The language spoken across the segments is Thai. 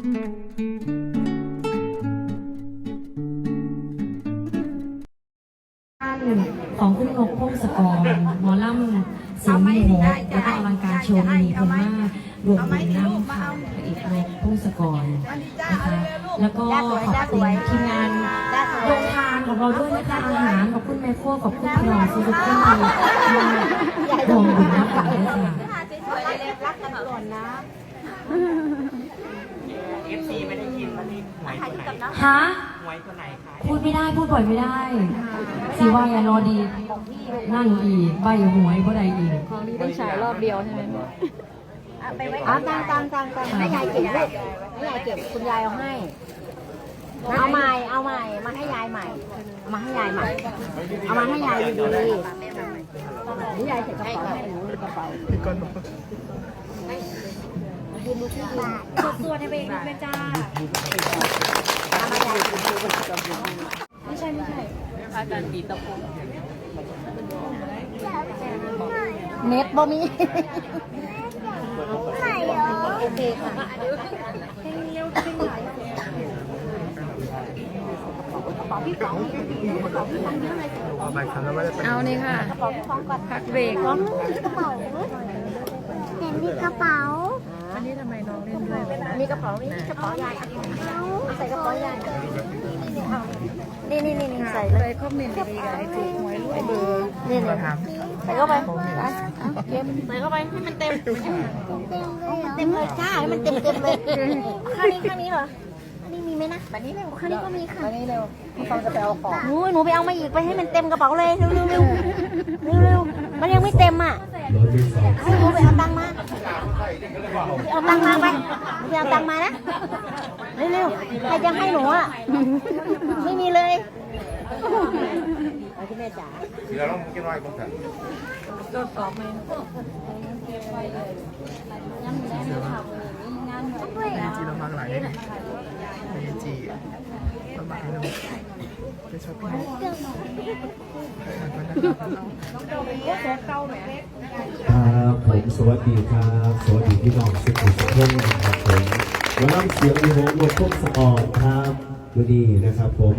ของคุณนกพงศกรหมอลำเสียงมีโหกแล้วก็อลังการโชว์มีคนมากรวมถึงน้ำค่ะพระเอกนกพงศกรนะคะแล้วก็ขอบคุณทีมงานโรงทานของเราด้วยนะคะอาหารขอบคุณแม่ครัวขอบคุณพี่น้องทุกๆท่านที่มารวมบุญน้ำกันด้วยค่ะรักกันก่อนนะ เอฟซีไม่ได้ยินว่านี่หวยตัวไหนฮะหวยตัวไหนคะพูดไม่ได้พูดบ่อยไม่ได้ สีว่าอย่ารอดี นั่งอีกใบหวยบ่ได้อีกของดีต้องฉายรอบเดียวใช่ไหมอ๋อตังตังตังตังให้ยายเก็บลูกให้ยายเก็บคุณยายเอาให้ เอาใหม่ เอาใหม่ มาให้ยายใหม่เอามาให้ยายใหม่ เอามาให้ยายดีๆนี่ยายใส่กระเป๋าให้หนูในกระเป๋า ยืนดูที่ยืนในเองเป็นจ้าเอาไม่ใช่ไม่ใช่อาจารย์ตีตะพงเน็ตบ่มีโอเคค่ะเอานี่ค่ะกระเป๋าพี่ฟองก่อนพักเบรกกระเป๋าเห็นมีกระเป๋า มีกระเป๋านี่กระเป๋ายายเอาใส่กระเป๋ายายนี่นี่นี่นี่ใส่เลเลยยคอมเมนต์ดีๆกับไอ้ถูกหวยรวยเบอร์นี่นี่ใส่เข้าไปไปเก็บใส่เข้าไปให้มันเต็ม เต็มเลยจ้าให้มันเต็มเต็มเลยข้างนี้ข้างนี้เหรออันนี้ มีไหมนะแบบนี้เร็วข้างนี้ก็มีค่ะแบบนี้เร็วพี่ฟองจะไปเอาของหนูหนูไปเอามาอีกไปให้มันเต็มกระเป๋าเลยเร็วเร็วเร็วเร็วเร็วมันยังไม่เต็มอะให้หนูไปเอาตังค์มาไปเอาตังค์มาไปไปเอาตังค์มานะเร็วเร็วใครจะให้หนูอะไม่มีเลยเอาที่แม่จ๋าทีละต้องกินไว้ก่อนกันตรวจสอบไหมจีเราฟังหลาย เป็นจีประมาณนี้ไปช้อปปิ้งครับผมสวัสดีครับสวัสดีพี่น้องสุขุมสุขนนะครับผมวันน้ำเสียงมีโหงหมดพงสะออนครับวันนี้นะครับผม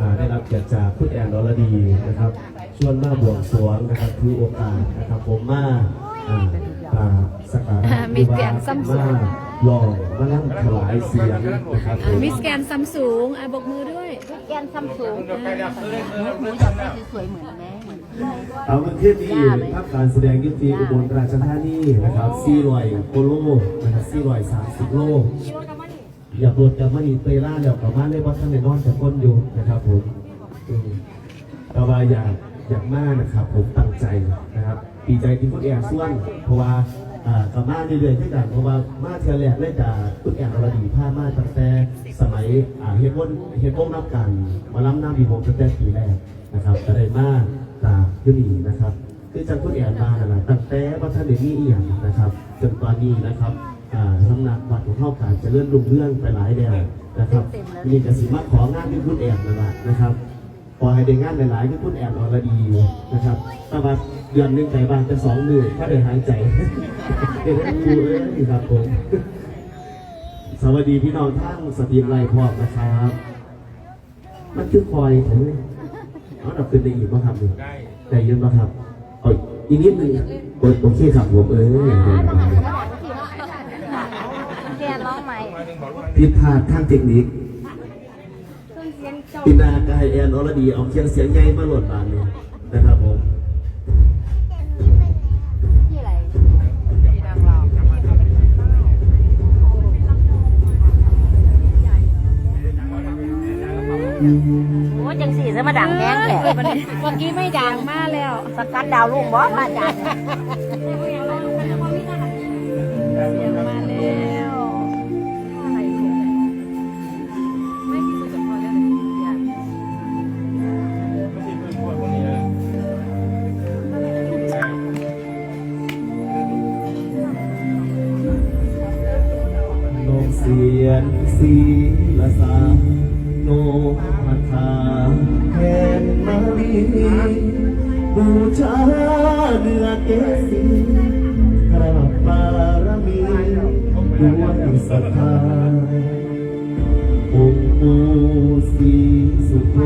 อ่าได้รับเกียรติจากคุณแอนดอลดีนะครับชวนมาบวงสรวงนะครับคือโอกาสนะครับผมมาอ่าอ่าสักการะมีแกนซัมซุงมาลองมานั่งถวายเสียงนะครับผมมิสแกนซัมซุงอะบกมือด้วย แกนซัมซุงหนูอยากได้สวยๆเหมือนแม่เหมือนเอาวันที่นี้ภาพการแสดงยุติอุบลราชธานีนะครับ400โกโลนะครับ430โล อยากโดดจากมันอีเตยล่าแล้วกลับมาเลยว่าท่านในนอนจะก้นอยู่นะครับผมอืมแต่ว่าอยากอยากมากนะครับ ผมตั้งใจนะครับดีใจที่คุณแอนส่วนเพราะว่า อ่ากลับมาเรื่อยๆที่กันเพราะว่ามาเทียแรกเล่นจากคุณแอนอรดีพามาตั้งแต่สมัยอ่าเฮ็ดวนเฮ็ดวงนับกันมาล้ำน้ำบีโมตั้งแต่ปีแรกนะครับก็ได้มาตามที่นี่นะครับคือจังคุณแอนมานั่นแหละตั้งแต่ว่าท่านได้มีอีหยังนะครับจนตอนนี้นะครับอ่าน้ำหนักวัดของเข้าการจะเลื่อนลุ่งเรื่องไปหลายแนวนะครับมีกสิมาของานที่คุณแอบนั่นแหละนะครับ พอให้ได้งานหลายๆที่คุณแอบออรดีนะครับแต่ว่าเดือนหนึงใจบางจะสองมือถ้าได้หายใจเดี๋ยวได้ดูเลยครับผมสวัสดีพี่น้องทั้งสตรีมไลน์พร้อมนะครับ มันคือคอยผมเอาดับขึ้นได้อีกบ้างครับได้ได้ยินบ้างครับเอาอีกนิดหนึงโอเคครับผมเออแกนร้องใหม่ผิดพลาดทางเทคนิค ปินากายแอนอรดีเอาเคียงเสียงใหญ่มาโหลดบานนี้นะครับผมที่อะไรโอ้จังสีจะมาดังแห้งแหละเมื่อกี้ไม่ดังมากแล้ว สกัดดาวลูกบอสมาจัดเชาเดือเกสีกราบบารมีด้วยสัทธาองค์ปูสีสุโธ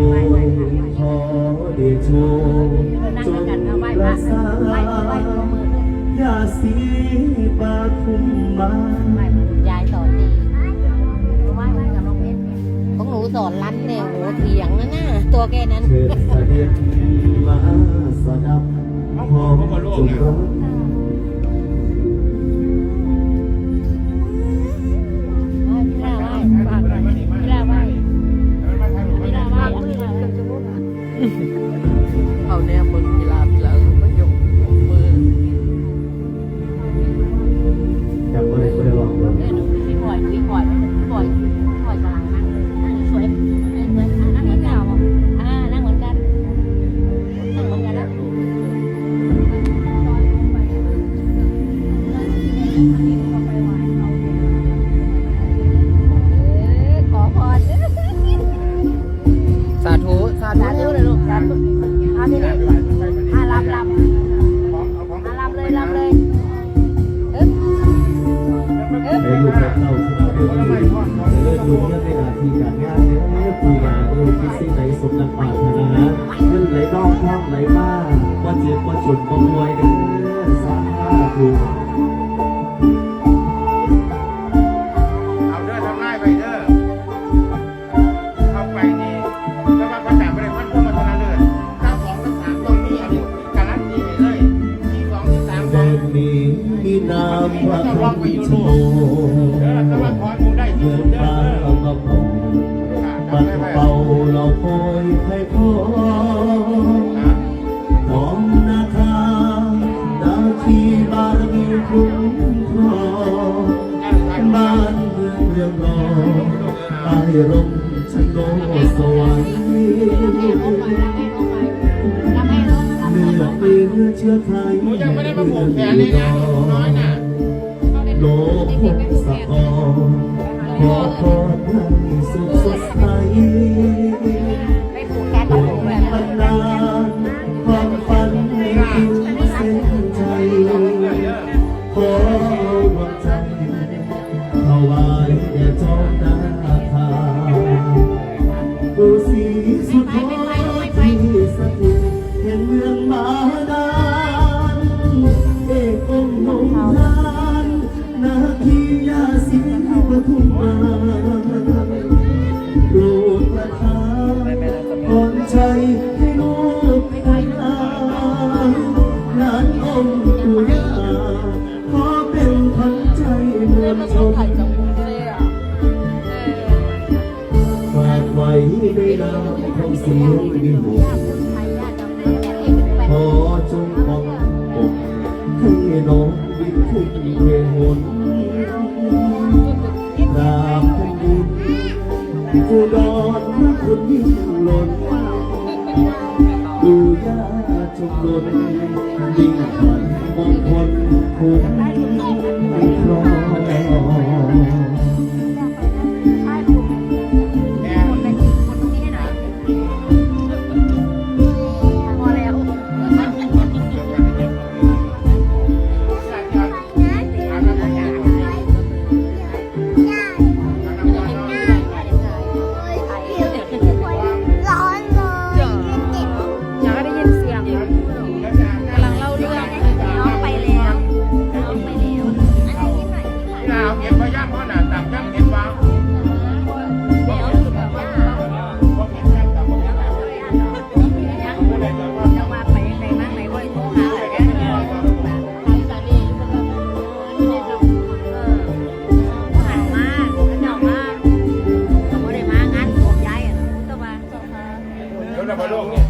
ขอเดชโชจงรักษายาสีปาทุมมาย้ายสอนดของหนูสอนรันเนี่ยโหเถียงนะน่ะตัวแกนั้น สด็จมาสดับหอมจง ที่การงาเนี่ยยาเออคิดสิ่งไหนสมดังปรารถนาเงินไหลนองท่องไหลมาว่าเจ็บว่าจนว่าป่วยเด้อสาธุเอาเด้อทำง่ายไปเด้อเข้าไปนี่แล้วว่าพระจ่าไม่ได้พันเข้ามาเท่านั้นเลยถ้าสองถ้าสามตรงนี้อันนี้การันตีเลยที่สองที่สามแดนนี้มีนามว่าคำชโน ร่มชันโนสวรรค์เลือป็นเชื้อไทยหนูยังไม่ได้มาผูกแขนเลยนะหนูน้อยน่ะโลกคงสะออนขอพรให้สุขสดใสไปผูกแขนกับผูกแบบบรรดาความฝันให้ถึงเส้นชัยขอวังใจถวายแขอจงป้องปกให้น้องวิขึ้นเวหนตามแผ่นดินผู้ดอนพระคุณยิ่งล้นดูยาจงล้นยิ่งขันมงคลคุ้ม เดี๋ยวเราไปลงเนี่ย